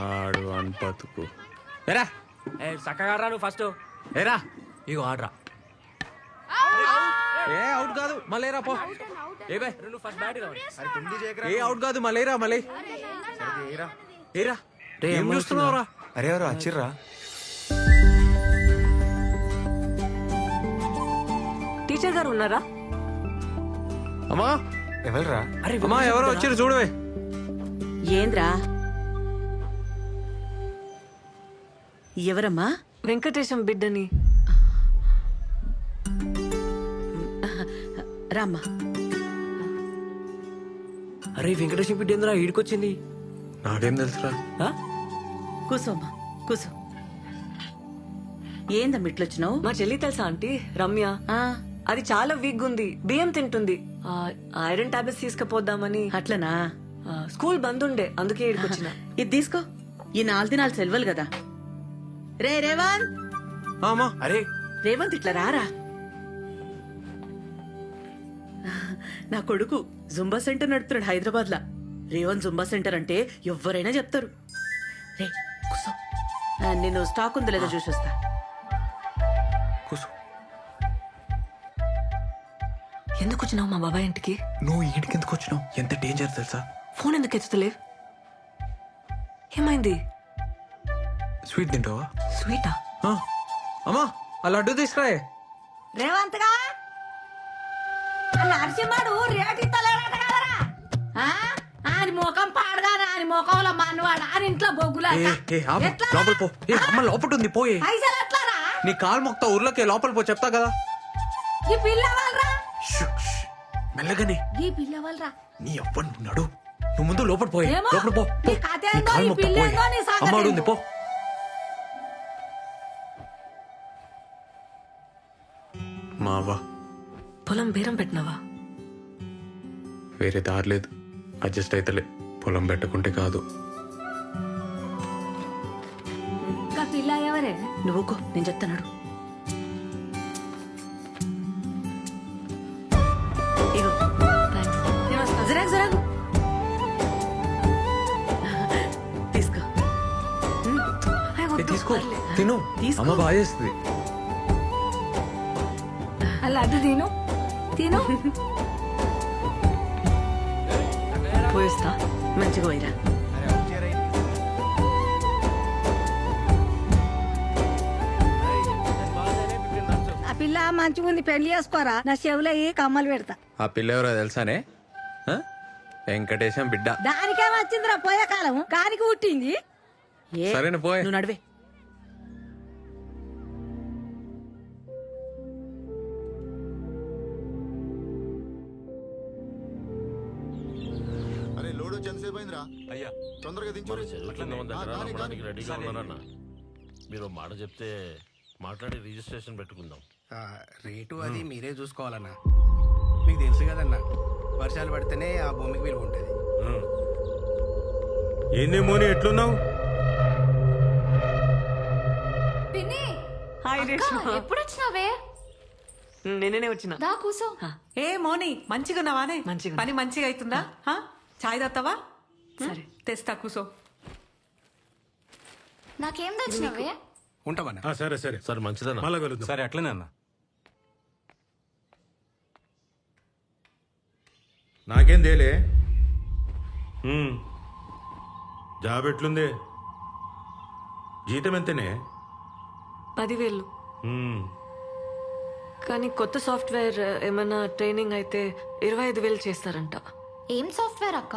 ఆడు అని బతుకు. ఎరా ఏ చక్కగా రా నువ్వు ఫస్ట్. ఎరా ఇగో ఆడరా. ఏ అవుట్ కాదు మళ్ళీ రా పో. ఏ బే నువ్వు ఫస్ట్ బ్యాట్ ఏ అవుట్ కాదు మళ్ళీ రా మళ్ళీ. ఏరా ఏం చూస్తున్నావురా? అరే ఎవరు? వచ్చిర్రా టీచర్ గారు ఉన్నారా? అమ్మా. ఎవరురా? అరే అమ్మా ఎవరో వచ్చారు చూడవే ఏంద్రా? ఎవరమ్మా? వెంకటేశం బిడ్డని. రామ్మా. అరే వెంకటేశ్వర బిడ్డ ఏందిరా ఈడికొచ్చింది? నాకేం తెలుసురా? ఆ? కూసోమ్మా కూసో. ఏందమ్మా ఇట్లొచ్చినావు? మా చెల్లి తెలుసా ఆంటీ? రమ్య. ఆ, అది చాలా వీక్ ఉంది బియ్యం తింటుంది. ఆ, ఐరన్ టాబ్లెట్స్ తీసుకుపోద్దామని. అట్లనా? ఆ, స్కూల్ బంద్ ఉండే అందుకే ఇది తీసుకో. ఈ నాలుగు దినాలు సెలవులు కదా. రే రేవంత్! అమ్మా అరే! రేవంత్ ఇట్లా రారా? నా కొడుకు జుంబా సెంటర్ నడుపుతున్నాడు హైదరాబాద్ లా రేవంత్ జుంబా సెంటర్ అంటే ఎవరైనా చెప్తారు. రే కూసో. ఆ, నేను స్టాక్ ఉందో లేదో చూసి వస్తా ఎందుకు వచ్చినావు మా బాబాయ్ ఇంటికి? నువ్వు ఈడికి ఎందుకు వచ్చినావు? ఎంత డేంజర్ తెలుసా? ఫోన్ ఎందుకు ఎత్తుతలేవు? ఏమైంది? స్వీట్ తింటావా? స్వీటా? ఆ, అమ్మా ఆ లడ్డు తీసుకురాయే. రేవంత్గా? ఆ నరసింహడు రేటు ఇస్తలేడట కదరా? ఆ? ఆయన ముఖం పాడగానే ఆయన ముఖంలో మనవాడు ఆయన ఇంట్లో బొగ్గులా ఏ ఏ ఆపు. లోపల పో. ఏ అమ్మ ఉంది పోయే. పైసలు ఎట్లారా? నీ కాలు మొక్తా ఊర్లోకి లోపల పో చెప్తా కదా. ఈ పిల్ల వాళ్ళరా షూ, షూ. మెల్లగానే ఈ పిల్ల వాళ్ళరా నీ అవ్వను ఉన్నాడు నువ్వు ముందు లోపల పోయే. ఏమో. లోపల పో నీ కథ ఏందో, కాలు ఈ మొక్తా పిల్ల పోయే. ఏందో, నీ సంగతి ఏందో. పో. బేరం పెట్టినావా? వేరే దారి లేదు. అడ్జస్ట్ అయితలే. పొలం పెట్టకుంటే కాదు. ఇంకా పిల్ల ఎవరే నువ్వుకో నేను చెప్తాడు ఇగో జరాగు జరాగు తీసుకో. ఏ, తీసుకో. తిను. తీసుకో. అమ్మ బాగా చేస్తుంది. అలా అడ్డు తిను. తిను పోయిస్తా మంచిగా పోయిరా ఆ పిల్ల మంచిగా ఉంది పెళ్ళి చేసుకోరా నా చెవులో ఈ కమ్మలు పెడతా ఆ పిల్ల ఎవరో తెలుసానే ఆ? వెంకటేశం బిడ్డ దానికే వచ్చిందిరా పోయే కాలం కానికి పుట్టింది ఏ సరేనా పోయే నువ్వు నడివే మన దగ్గర నమ్మడానికి రెడీగా ఉన్నారన్న? మీరు మాట చెప్తే మాట్లాడి రిజిస్ట్రేషన్ పెట్టుకుందాం. ఆ, రేటు అది మీరే చూసుకోవాలన్నా. మీకు తెలుసు కదన్నా వర్షాలు పడితేనే ఆ భూమికి విలువ ఉంటుంది. ఏంది మోని ఎట్లున్నావు? పిన్ని! హాయ్ రేష్మా. ఎప్పుడు వచ్చినావే నిన్ననే వచ్చిన. దా కూసో. ఏ మోని మంచిగా ఉన్నావానే మంచిగా పని మంచిగా అవుతుందా హా? చాయ్ తాగుతావా? సరే. తెస్తా కూసో. నాకేం తెచ్చినావే? ఉంటామన్నా ఆ, సరే సరే. సరే మంచిదన్న. మళ్ళా కలుద్దాం. సరే అట్లనే అన్న. నాకేం తేలే. ఉమ్. జాబ్ ఎట్లుంది? జీతం ఎంతనే? పదివేలు. ఉమ్. కానీ కొత్త సాఫ్ట్వేర్ ఏమైనా ట్రైనింగ్ అయితే ఇరవై ఐదు వేలు చేస్తారంట. ఏం సాఫ్ట్వేర్ అక్క?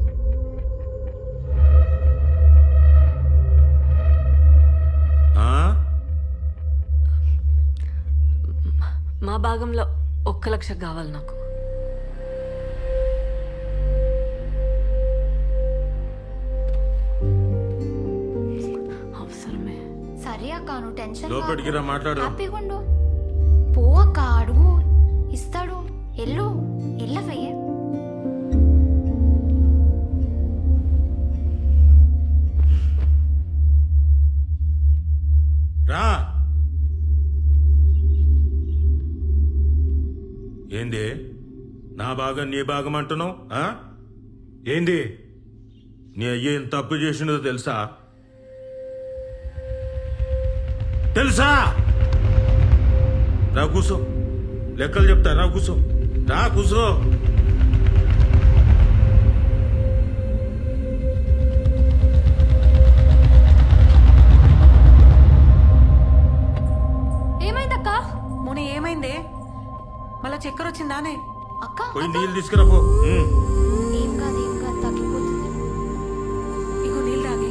మా భాగంలో ఒక్క లక్ష కావాలి నాకు. అవసరమే. సరే అక్క నువ్వు టెన్షన్ టెన్షన్ లోపలికి రా మాట్లాడు హ్యాపీగా ఉండు పో అక్క అడుగు. ఇస్తాడు. ఎల్లు. ఎల్లవే రా. ఏంది? నా భాగం నీ భాగం అంటున్నావు? ఏంది? నీ అయ్య ఏం తప్పు చేసినదో తెలుసా? తెలుసా? రా కూసో. లెక్కలు చెప్తా రా కూసో. రా కూసో. చక్కెర వచ్చిందానే అక్క పోయి నీళ్ళు తీసుకురా పో. ఉమ్. ఏం కాదు ఏం కాదు తగ్గిపోతుంది. ఇగో నీళ్ళు తాగి.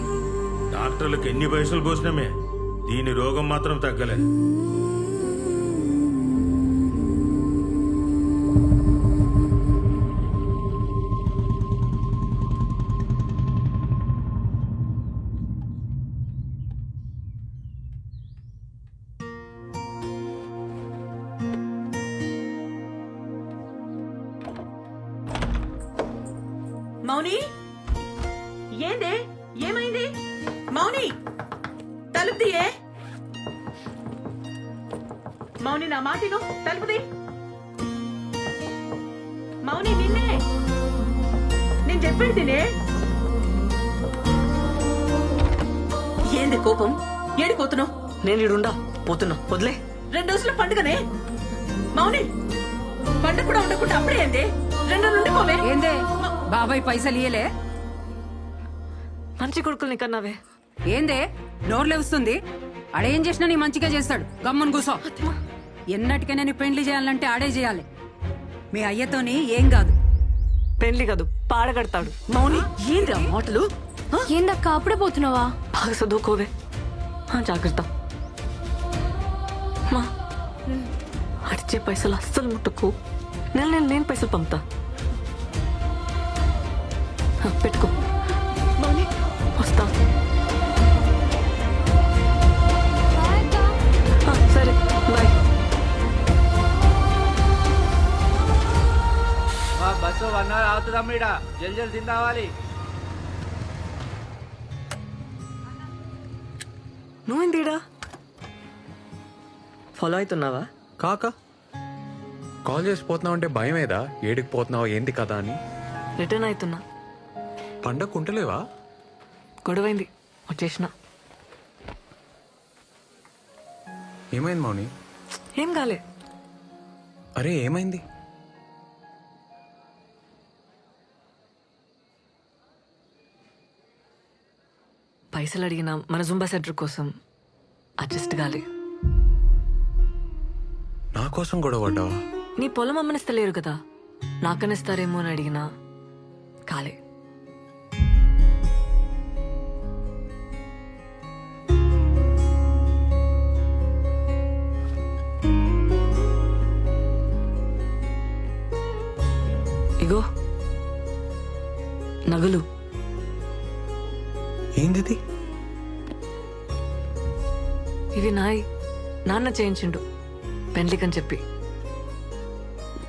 డాక్టర్లకు ఎన్ని పైసలు పోసినామే? దీని రోగం మాత్రం తగ్గలే మౌని? ఏందే? ఏమైంది? మౌని! తలుపు తీయే! మౌని నా మాటిను తలుపు తీ. మౌని నిన్నే! నేను చెప్పేది తినే! ఏంది కోపం? ఏడిపోతున్నావు నేను ఇడుండా పోతున్నా. వదిలే. రెండు రోజుల పండుగనే! మౌని! పండుగ కూడా ఉండకుండా అప్పుడే ఏంది? రెండు నుండి పోవే ఏందే? బాబాయ్ పైసలు ఇయ్యలే? మంచి కొడుకుల్ని కన్నావే. ఏందే? నోర్లే వస్తుంది? ఆడేం చేసినా నీ మంచిగా చేస్తాడు. గమ్మున కూసో. ఎన్నటికైనా నీ పెండ్లి చేయాలంటే ఆడే చేయాలి. మీ అయ్యతోని ఏం కాదు. పెళ్ళి కాదు పాడగడతాడు మౌని ఏంది ఆ? మాటలు ఏందక్క అప్పుడే పోతున్నావా? బాగా చదువుకోవే. జాగ్రత్త. మా అడిచే పైసలు అస్సలు ముట్టుకు. నెల నెల నేను పైసలు పంపుతా. పెట్టుకో. వస్తా. సరే బాయ్. బస్సు వన్ అవర్ అవుతుందమ్మ ఇడ జల్ జల్ తిందావాలి నువ్వేందిడా ఫాలో అవుతున్నావా? కాక కాల్ చేసి పోతున్నావు అంటే భయం ఏదా ఏడికి పోతున్నావు? ఏంది కదా అని? రిటర్న్ అవుతున్నా. పండగ ఉంటలేవా గొడవైంది వచ్చేసిన. ఏమైంది మౌని? ఏం కాలే. అరే ఏమైంది? పైసలు అడిగిన మన జుంబా సెంటర్ కోసం అడ్జస్ట్ కాలే. నా కోసం గొడవ పడ్డావా? నీ పొలం అమ్మనిస్తలేరు కదా. నాకనిస్తారేమో అని అడిగినా కాలే. నగలు ఏందిది ఇవి నాయి నాన్న చేయించిండు పెండ్లికని చెప్పి.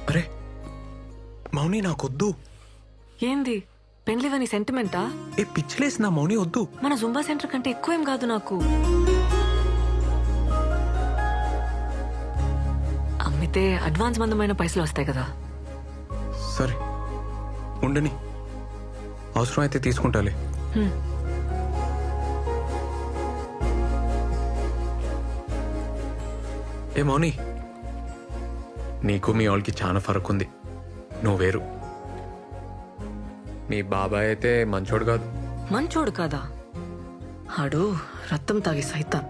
అరే మౌని నాకొద్దు. ఏంది పెండ్లివని సెంటిమెంటా? ఏ పిచ్చిలేసి నా మౌని వద్దు. మన జుంబా సెంటర్ కంటే ఎక్కువేం కాదు నాకు. అమ్మితే అడ్వాన్స్ మందమైన పైసలు వస్తాయి కదా. సరే ఉండని. అవసరం అయితే తీసుకుంటాలే. ఏ మౌని నీకు మీ వాళ్ళకి చాలా ఫరక్ ఉంది నువ్వు వేరు. మీ బాబాయ్ అయితే మంచోడు కాదు. మంచోడు కాదా? ఆడు రక్తం తాగి సైతాన్.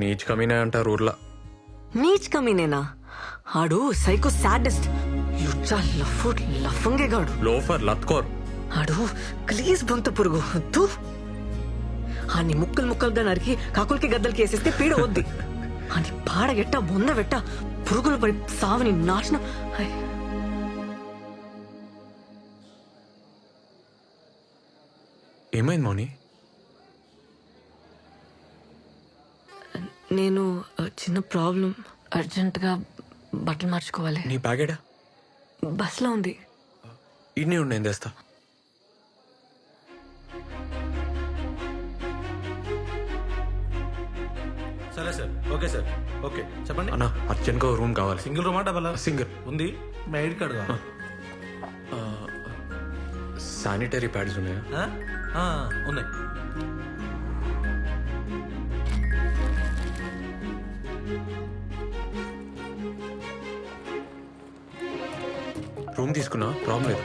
నీచ్ కమీనే అంటారు ఊర్లో. నీచ్ కమీనేనా? ఆడు సైకో సాడెస్ట్. యుచ్చా లఫ్ఫు లఫంగేగాడు. లోఫర్ లత్కోర్. ఆడు ప్లీజ్ బొంత పురుగు తూ ఆని ముక్కలు ముక్కలుగా నరికి కాకులకి గద్దలకి వేసేస్తే పీడ వద్ది. అని పాడగెట్ట బొంద వెట్ట పురుగులు పడి సావని నాశనం. ఏమైంది మౌని? నేను చిన్న ప్రాబ్లం. అర్జెంటుగా బట్టలు మార్చుకోవాలి. నీ బ్యాగేడా బస్లో ఉంది. ఇన్ని ఉండి తెస్తా. సరే ఓకే సార్ ఓకే చెప్పండి. అన్నా అర్జెంట్గా రూమ్ కావాలి. సింగిల్ రూమా డబల్? సింగిల్. ఉంది. మీ ఐడి కార్డు కావాలా? శానిటరీ ప్యాడ్స్ ఉన్నాయా? ఆ? ఆ, ఉన్నాయి. రూమ్ తీసుకున్నా? ప్రాబ్లం లేదు.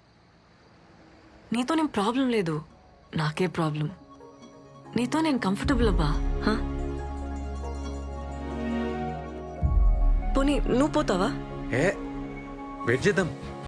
నీతో నేను ప్రాబ్లం లేదు. నాకే ప్రాబ్లం. నీతో నేను కంఫర్టబుల్ అబ్బా పోనీ నువ్వు పోతావా? ఏ వెయిట్ చేద్దాం.